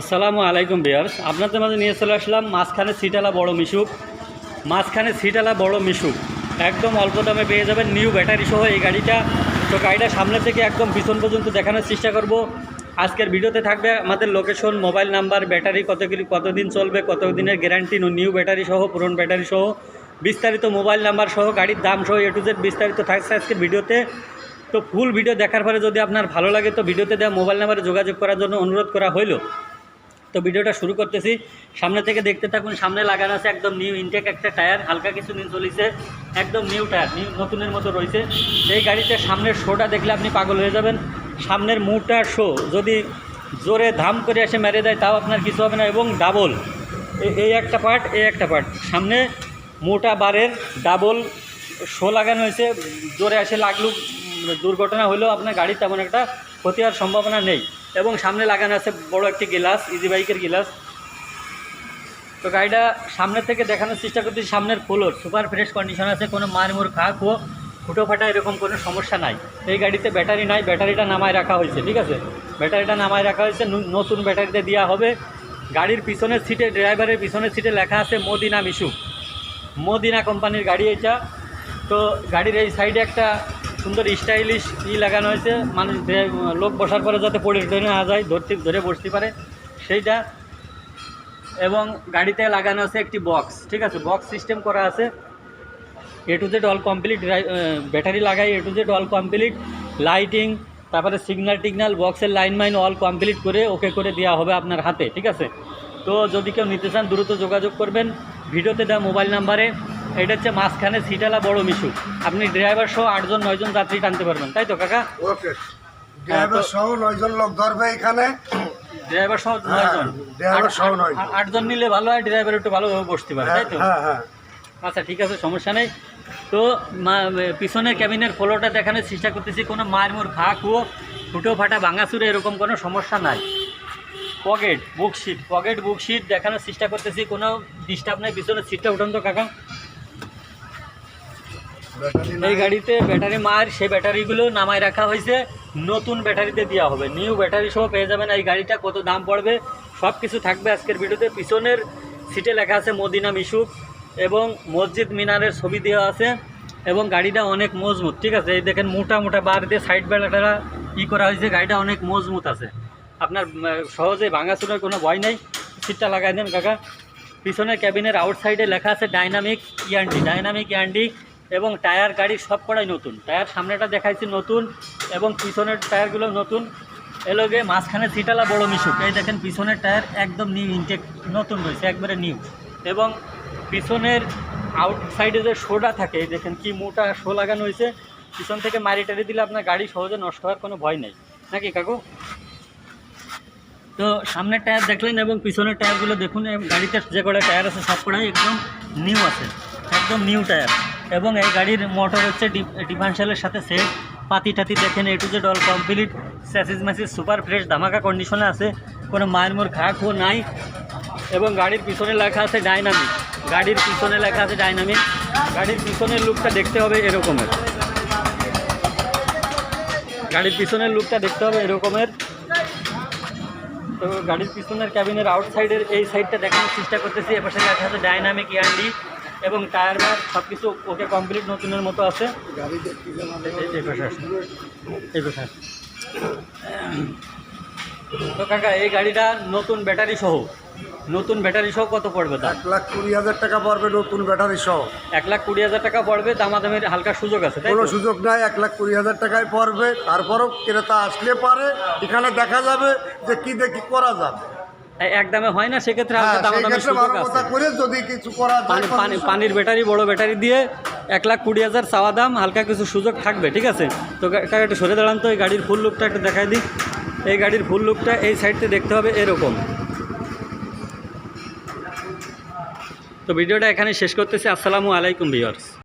আসসালামু আলাইকুম বিয়ার্স আপনাদের মাঝে নিয়ে চলে আসলাম মাঝখানে সিটালা বড় মিশুক। মাঝখানে সিটালা বড় মিশুক। একদম অল্প দামে পেয়ে যাবেন নিউ ব্যাটারি সহ এই গাড়িটা। তো গাড়িটা সামনে থেকে একদম পিছন পর্যন্ত দেখানোর চেষ্টা করব। আজকের ভিডিওতে থাকবে আমাদের লোকেশন মোবাইল নাম্বার ব্যাটারি কত কতদিন চলবে কত দিনের গ্যারান্টি নিউ ব্যাটারি সহ, পুরনো ব্যাটারি সহ, বিস্তারিত মোবাইল নাম্বার সহ, গাড়ির দাম সহ এ টু জেড বিস্তারিত থাকছে আজকের ভিডিওতে। তো ফুল ভিডিও দেখার পরে যদি আপনার ভালো লাগে, তো ভিডিওতে দেওয়া মোবাইল নাম্বারে যোগাযোগ করার জন্য অনুরোধ করা হইল। তো ভিডিওটা শুরু করতেছি। সামনে থেকে দেখতে থাকুন, সামনে লাগানো আছে একদম নিউ ইনটেক একটা টায়ার হালকা কিছু দিন চলিছে, একদম নিউ টায়ার নিউ নতুনের মতো রয়েছে এই গাড়িতে সামনের শোটা দেখলে আপনি পাগল হয়ে যাবেন। সামনের মুটা শো যদি জোরে ধাম করে এসে মেরে দেয়, তাও আপনার কিছু হবে না এবং ডাবল এই একটা পার্ট এই একটা পার্ট সামনে মোটা বারের ডাবল শো লাগানো হয়েছে। জোরে এসে লাগল দুর্ঘটনা হলেও আপনার গাড়ি তেমন একটা ক্ষতি হওয়ার সম্ভাবনা নেই। এবং সামনে লাগানো আছে বড় একটি গ্লাস ইজি বাইকের গ্লাস। তো গাড়িটা সামনে থেকে দেখানোর চেষ্টা করতেছি, সামনের ফ্লোর সুপার ফ্রেশ কন্ডিশন আছে, কোনো মারমুর, খাক ও ফুটো ফাটা এরকম কোনো সমস্যা নাই। এই গাড়িতে ব্যাটারি নাই, ব্যাটারিটা নামায় রাখা হয়েছে, ঠিক আছে? ব্যাটারিটা নামায় রাখা হয়েছে নতুন ব্যাটারিতে দেওয়া হবে। গাড়ির পিছনের সিটে ড্রাইভারের পিছনের সিটে লেখা আছে মদিনা মিশু। মদিনা কোম্পানির গাড়ি এটা। তো গাড়ির এই সাইডে একটা সুন্দর স্টাইলিশ ই লাগানো হয়েছে। মানুষ লোক বসার পরে যাতে পড়ে না যায়, ধরতে, ধরে বসতে পারে, সেইটা। এবং গাড়িতে লাগানো আছে একটি বক্স ঠিক আছে? বক্স সিস্টেম করা আছে। A to Z all complete battery লাগাই A to Z all complete lighting তারপরে সিগন্যাল টিগনাল বক্সের লাইন মাইন অল কমপ্লিট করে ওকে করে দেওয়া হবে আপনার হাতে, ঠিক আছে? তো যদি কেউ নিতে চান, দ্রুত যোগাযোগ করবেন। ভিডিওতে দেওয়া মোবাইল নাম্বারে এটা হচ্ছে মাঝখানে সিটালা বড় মিশু আপনি ড্রাইভার সহ আটজন নয়জন যাত্রী টানতে পারবেন। তাই তো কাকা? ওকে। ড্রাইভার সহ নয়জন লোক ধরবে এখানে। ড্রাইভার সহ হ্যাঁ, নয়জন। সহ নয়জন। আটজন নিলে ভালো হয় ড্রাইভার একটু ভালোভাবে বসতে পারে হ্যাঁ তাই তো? হ্যাঁ হ্যাঁ আচ্ছা ঠিক আছে সমস্যা নেই। তো পিছনের ক্যাবিনের ফলোটা দেখানোর চেষ্টা করতেছি কোনো মারমুর খা কুয়ো ফুটো ফাটা ভাঙাচুরে এরকম কোনো সমস্যা নাই। পকেট বুকশিট পকেট বুকশিট দেখানোর চেষ্টা করতেছি কোনো ডিস্টার্ব নেই পিছনের সিটটা উঠান তো কাকা। এই গাড়িতে ব্যাটারি মার, সেই ব্যাটারিগুলো নামায় রাখা হয়েছে। নতুন ব্যাটারিতে দেওয়া হবে। নিউ ব্যাটারি সহ পেয়ে যাবেন এই গাড়িটা, কত দাম পড়বে সব কিছু থাকবে আজকের ভিডিওতে। পিছনের সিটে লেখা আছে মদিনা মিশুক এবং মসজিদ মিনারের ছবি দেওয়া আছে এবং গাড়িটা অনেক মজবুত, ঠিক আছে? এই দেখেন মোটা মোটা বার দিয়ে সাইড বেলাটা ই করা হয়েছে, গাড়িটা অনেক মজবুত আছে। আপনার সহজে ভাঙাচুরার কোনো ভয় নেই। সিটটা লাগাই দেন, কাকা। পিছনের ক্যাবিনের আউটসাইডে লেখা আছে ডাইনামিক ইয়ান্ডি। ডাইনামিক ইয়ান্ডি এবং টায়ার গাড়ির সব কটাই নতুন। টায়ার সামনেটা দেখাইছি নতুন এবং পিছনের টায়ারগুলো নতুন। এলোগে মাঝখানে সিটালা বড় মিশুক। এই দেখেন পিছনের টায়ার একদম নিউ ইনটেক নতুন রয়েছে, একবারে নিউ এবং পিছনের আউটসাইডে যে শোটা থাকে দেখেন কি মোটা শো লাগানো হয়েছে। পিছন থেকে মারি টারি দিলে আপনার গাড়ি সহজে নষ্ট হওয়ার কোনো ভয় নেই। নাকি কাকু? তো সামনের টায়ার দেখলেন এবং পিছনের টায়ারগুলো দেখুন গাড়িতে যে কটা টায়ার আছে সব কটাই একদম নিউ আছে। একদম নিউ টায়ার। এবং এই গাড়ির মোটর হচ্ছে ডিফারেন্সিয়ালের সাথে সেট পাতি টাতি দেখেন A to Z all complete chassis Macy's super fresh ধামাকা কন্ডিশনে আছে। কোনো মায়ের খা খো নাই। এবং গাড়ির পিছনে লেখা আছে ডাইনামিক গাড়ির পিছনে লেখা আছে ডাইনামিক গাড়ির পিছনের লুকটা দেখতে হবে এরকমের। গাড়ির পিছনের লুকটা দেখতে হবে এরকমের। তো গাড়ির পিছনের ক্যাবিনের আউটসাইডের এই সাইডটা দেখানোর চেষ্টা করতেছি। এপাশে লেখা আছে ডাইনামিক ইয়ান্ডি এবং টায়ার বার সব কিছু ওকে কমপ্লিট নতুনের মতো আছে। তো কাকা এই গাড়িটা নতুন ব্যাটারি সহ নতুন ব্যাটারি সহ কত পড়বে দাম? এক লাখ কুড়ি হাজার টাকা পড়বে নতুন ব্যাটারি সহ। এক লাখ কুড়ি হাজার টাকা পড়বে দামাদামের হালকা সুযোগ আছে তাই কোনো তো? সুযোগ নাই এক লাখ কুড়ি হাজার টাকায় পড়বে। তারপরও ক্রেতা আসলে পারে এখানে দেখা যাবে যে কি দেখি করা যাবে। এ- এক দামে হয় না সেক্ষেত্রে হ্যাঁ হালকা করে যদি কিছু করা পানি পানি পানির ব্যাটারি বড় ব্যাটারি দিয়ে এক লাখ কুড়ি হাজার চাওয়া দাম হালকা কিছু সুযোগ থাকবে ঠিক আছে? তো কাকা একটু সরে দাঁড়ান তো এই গাড়ির ফুল লুকটা একটু দেখাই দিই। এই গাড়ির ফুল লুকটা এই সাইডতে দেখতে হবে এরকম। তো ভিডিওটা এখানে শেষ করতেছি। আসসালামু আলাইকুম ভিউয়ার্স